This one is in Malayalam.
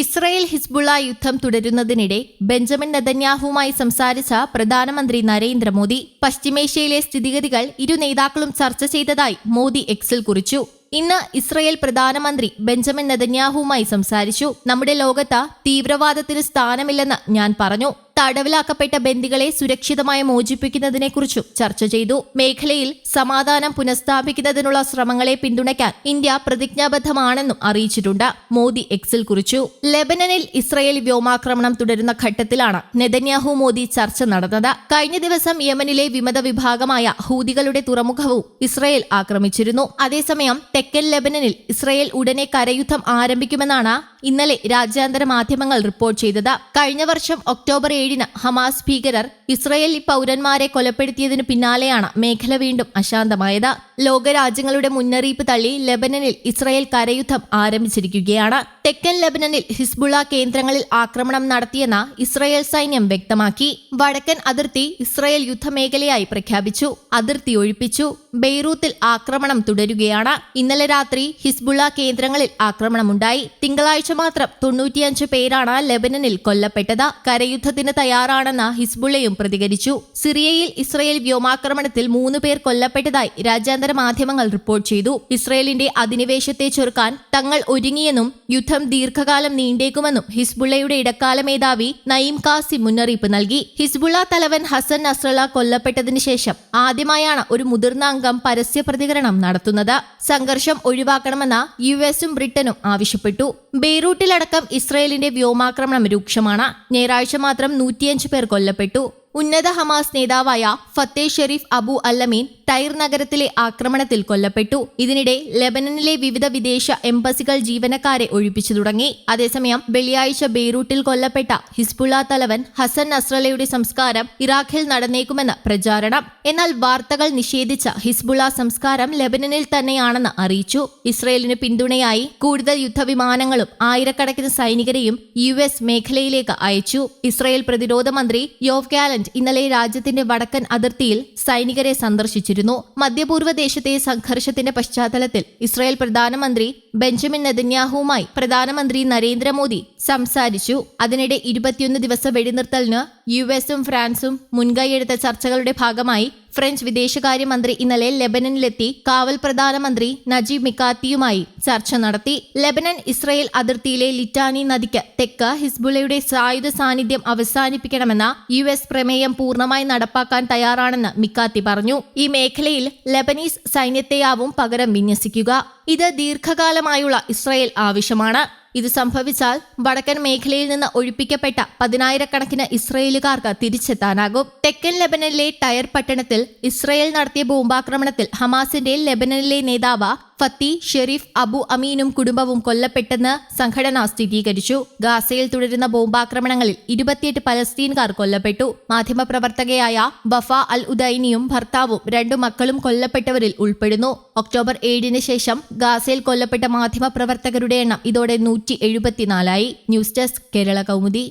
ഇസ്രയേൽ ഹിസ്ബുള്ള യുദ്ധം തുടരുന്നതിനിടെ ബെഞ്ചമിൻ നെതന്യാഹുവുമായി സംസാരിച്ച പ്രധാനമന്ത്രി നരേന്ദ്രമോദി പശ്ചിമേഷ്യയിലെ സ്ഥിതിഗതികൾ ഇരു നേതാക്കളും ചർച്ച ചെയ്തതായി മോദി എക്സിൽ കുറിച്ചു. ഇന്ന് ഇസ്രയേൽ പ്രധാനമന്ത്രി ബെഞ്ചമിൻ നെതന്യാഹുവുമായി സംസാരിച്ചു. നമ്മുടെ ലോകത്ത് തീവ്രവാദത്തിന് സ്ഥാനമില്ലെന്ന് ഞാൻ പറഞ്ഞു. തടവിലാക്കപ്പെട്ട ബന്ദികളെ സുരക്ഷിതമായി മോചിപ്പിക്കുന്നതിനെക്കുറിച്ചും ചർച്ച ചെയ്തു. മേഖലയിൽ സമാധാനം പുനഃസ്ഥാപിക്കുന്നതിനുള്ള ശ്രമങ്ങളെ പിന്തുണയ്ക്കാൻ ഇന്ത്യ പ്രതിജ്ഞാബദ്ധമാണെന്നും അറിയിച്ചിട്ടുണ്ട്. മോദി എക്സിൽ കുറിച്ചു. ലെബനനിൽ ഇസ്രയേൽ വ്യോമാക്രമണം തുടരുന്ന ഘട്ടത്തിലാണ് നെതന്യാഹു മോദി ചർച്ച നടന്നത്. കഴിഞ്ഞ ദിവസം യമനിലെ വിമത വിഭാഗമായ ഹൂതികളുടെ തുറമുഖവും ഇസ്രയേൽ ആക്രമിച്ചിരുന്നു. അതേസമയം തെക്കൻ ലെബനനിൽ ഇസ്രയേൽ ഉടനെ കരയുദ്ധം ആരംഭിക്കുമെന്നാണ് ഇന്നലെ രാജ്യാന്തര മാധ്യമങ്ങൾ റിപ്പോർട്ട് ചെയ്തത്. കഴിഞ്ഞ വർഷം ഒക്ടോബർ ഏഴിന് ഹമാസ് ഭീകരർ ഇസ്രയേലി പൗരന്മാരെ കൊലപ്പെടുത്തിയതിനു പിന്നാലെയാണ് മേഖല വീണ്ടും അശാന്തമായത്. ലോകരാജ്യങ്ങളുടെ മുന്നറിയിപ്പ് തള്ളി ലെബനനിൽ ഇസ്രയേൽ കരയുദ്ധം ആരംഭിച്ചിരിക്കുകയാണ്. തെക്കൻ ലെബനനിൽ ഹിസ്ബുള കേന്ദ്രങ്ങളിൽ ആക്രമണം നടത്തിയെന്ന് ഇസ്രയേൽ സൈന്യം വ്യക്തമാക്കി. വടക്കൻ അതിർത്തി ഇസ്രയേൽ യുദ്ധമേഖലയായി പ്രഖ്യാപിച്ചു. അതിർത്തി ഒഴിപ്പിച്ചു. ബെയ്റൂത്തിൽ ആക്രമണം തുടരുകയാണ്. ഇന്നലെ രാത്രി ഹിസ്ബുള കേന്ദ്രങ്ങളിൽ ആക്രമണമുണ്ടായി. തിങ്കളാഴ്ച മാത്രം തൊണ്ണൂറ്റിയഞ്ച് പേരാണ് ലെബനനിൽ കൊല്ലപ്പെട്ടത്. കരയുദ്ധത്തിന് തയ്യാറാണെന്ന് ഹിസ്ബുള്ളയും പ്രതികരിച്ചു. സിറിയയിൽ ഇസ്രയേൽ വ്യോമാക്രമണത്തിൽ മൂന്ന് പേർ കൊല്ലപ്പെട്ടതായി രാജ്യാന്തര മാധ്യമങ്ങൾ റിപ്പോർട്ട് ചെയ്തു. ഇസ്രയേലിന്റെ അധിനിവേശത്തെ ചെറുക്കാൻ തങ്ങൾ ഒരുങ്ങിയെന്നും യുദ്ധം ദീർഘകാലം നീണ്ടേക്കുമെന്നും ഹിസ്ബുള്ളയുടെ ഇടക്കാല മേധാവി നയീം കാസി മുന്നറിയിപ്പ് നൽകി. ഹിസ്ബുള്ള തലവൻ ഹസൻ നസ്രള കൊല്ലപ്പെട്ടതിനു ശേഷം ആദ്യമായാണ് ഒരു മുതിർന്ന അംഗം പരസ്യ പ്രതികരണം നടത്തുന്നത്. സംഘർഷം ഒഴിവാക്കണമെന്ന യു എസും ബ്രിട്ടനും ആവശ്യപ്പെട്ടു. ബെയ്റൂട്ടിലടക്കം ഇസ്രയേലിന്റെ വ്യോമാക്രമണം രൂക്ഷമാണ്. ഞായറാഴ്ച മാത്രം നൂറ്റിയഞ്ച് പേർ കൊല്ലപ്പെട്ടു. ഉന്നത ഹമാസ് നേതാവായ ഫത്തേ ഷെരീഫ് അബു അല്ലമീൻ തൈർ നഗരത്തിലെ ആക്രമണത്തിൽ കൊല്ലപ്പെട്ടു. ഇതിനിടെ ലെബനനിലെ വിവിധ വിദേശ എംബസികൾ ജീവനക്കാരെ ഒഴിപ്പിച്ചു തുടങ്ങി. അതേസമയം വെള്ളിയാഴ്ച ബെയ്റൂട്ടിൽ കൊല്ലപ്പെട്ട ഹിസ്ബുള്ള തലവൻ ഹസൻ നസ്രലയുടെ സംസ്കാരം ഇറാഖിൽ നടന്നേക്കുമെന്ന് പ്രചാരണം. എന്നാൽ വാർത്തകൾ നിഷേധിച്ച ഹിസ്ബുള്ള സംസ്കാരം ലെബനനിൽ തന്നെയാണെന്ന് അറിയിച്ചു. ഇസ്രയേലിന് പിന്തുണയായി കൂടുതൽ യുദ്ധവിമാനങ്ങളും ആയിരക്കണക്കിന് സൈനികരെയും യു മേഖലയിലേക്ക് അയച്ചു. ഇസ്രയേൽ പ്രതിരോധ മന്ത്രി യോവ് ഗാലന്റ് ഇന്നലെ രാജ്യത്തിന്റെ വടക്കൻ അതിർത്തിയിൽ സൈനികരെ സന്ദർശിച്ചിരുന്നു. മധ്യപൂർവ ദേശത്തെ സംഘർഷത്തിന്റെ പശ്ചാത്തലത്തിൽ ഇസ്രായേൽ പ്രധാനമന്ത്രി ബെഞ്ചമിൻ നെതന്യാഹുവുമായി പ്രധാനമന്ത്രി നരേന്ദ്രമോദി സംസാരിച്ചു. അതിനിടെ ഇരുപത്തിയൊന്ന് ദിവസ വെടിനിർത്തലിന് യു എസും ഫ്രാൻസും മുൻകൈയെടുത്ത ചർച്ചകളുടെ ഭാഗമായി ഫ്രഞ്ച് വിദേശകാര്യമന്ത്രി ഇന്നലെ ലെബനനിലെത്തി കാവൽ പ്രധാനമന്ത്രി നജീബ് മിക്കാത്തിയുമായി ചർച്ച നടത്തി. ലെബനൻ ഇസ്രയേൽ അതിർത്തിയിലെ ലിറ്റാനി നദിക്ക് തെക്ക് ഹിസ്ബുള്ളയുടെ സായുധ സാന്നിധ്യം അവസാനിപ്പിക്കണമെന്ന യു എസ് പ്രമേയം പൂർണമായി നടപ്പാക്കാൻ തയ്യാറാണെന്ന് മിക്കാത്തി പറഞ്ഞു. ഈ മേഖലയിൽ ലെബനീസ് സൈന്യത്തെയാവും പകരം വിന്യസിക്കുക. ഇത് ദീർഘകാലമായുള്ള ഇസ്രായേൽ ആവശ്യമാണ്. ഇത് സംഭവിച്ചാൽ വടക്കൻ മേഖലയിൽ നിന്ന് ഒഴിപ്പിക്കപ്പെട്ട പതിനായിരക്കണക്കിന് ഇസ്രയേലുകാർക്ക് തിരിച്ചെത്താനാകും. തെക്കൻ ലെബനനിലെ ടയർ പട്ടണത്തിൽ ഇസ്രയേൽ നടത്തിയ ബോംബാക്രമണത്തിൽ ഹമാസിന്റെ ലെബനനിലെ നേതാവ് ഫത്തി ഷെരീഫ് അബു അമീനും കുടുംബവും കൊല്ലപ്പെട്ടെന്ന് സംഘടന സ്ഥിരീകരിച്ചു. ഗാസയിൽ തുടരുന്ന ബോംബാക്രമണങ്ങളിൽ ഇരുപത്തിയെട്ട് പലസ്തീൻകാർ കൊല്ലപ്പെട്ടു. മാധ്യമപ്രവർത്തകയായ ബഫ അൽ ഉദൈനിയും ഭർത്താവും രണ്ടു മക്കളും കൊല്ലപ്പെട്ടവരിൽ ഉൾപ്പെടുന്നു. ഒക്ടോബർ ഏഴിന് ശേഷം ഗാസയിൽ കൊല്ലപ്പെട്ട മാധ്യമപ്രവർത്തകരുടെ എണ്ണം ഇതോടെ നൂറ്റി എഴുപത്തിനാലായി. News desk Kerala Kaumudi.